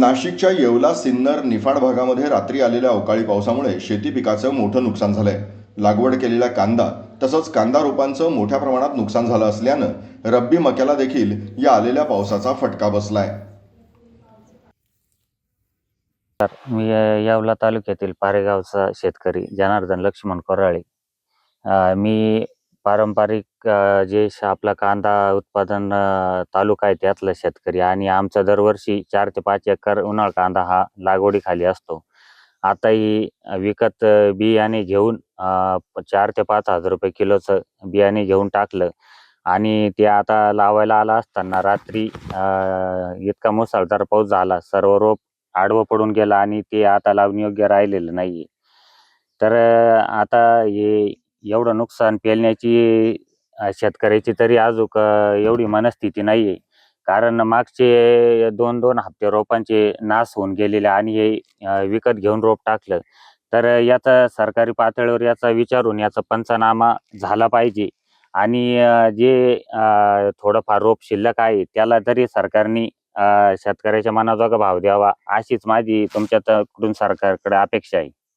नाशिकच्या येवला सिन्नर निफाड भागामध्ये रात्री आलेल्या अवकाळी पावसामुळे शेती पिकाचं मोठं नुकसान झालंय. लागवड केलेला कांदा तसंच कांदा रोपांचं मोठ्या प्रमाणात नुकसान झालं असल्यानं रब्बी मक्याला देखील या आलेल्या पावसाचा फटका बसलाय. मी येवला तालुक्यातील पारेगावचा शेतकरी जनार्दन लक्ष्मण कोराळे. मी पारंपरिक अ, जे श- आपला कांदा उत्पादन अ, तालुका आहे त्यातला शेतकरी आणि आमचा दरवर्षी चार ते पाच एकर उन्हाळ कांदा हा लागवडीखाली असतो. आताही अ, विकत अ, बियाणे घेऊन अ, चार ते पाच हजार रुपये किलोचं बियाणे घेऊन टाकलं आणि ते आता लावायला आला असताना रात्री अ, इतका मुसळधार पाऊस झाला सर्व रोप आडवं पडून गेला आणि ते आता लावणीयोग्य राहिलेलं नाहीये. तर अ, आता हे एवढं नुकसान पेलण्याची शेतकऱ्याची तरी अजूक एवढी मनस्थिती नाहीये. कारण मागचे दोन दोन हप्ते रोपांचे नाश होऊन गेलेले आणि हे विकत घेऊन रोप टाकलं. तर याचा सरकारी पातळीवर याचा विचारून याचा पंचनामा झाला पाहिजे. आणि जे थोडंफार रोप शिल्लक आहे त्याला तरी सरकारने शेतकऱ्याच्या मनाजोगा भाव द्यावा अशीच माझी तुमच्याकडून सरकारकडे अपेक्षा आहे.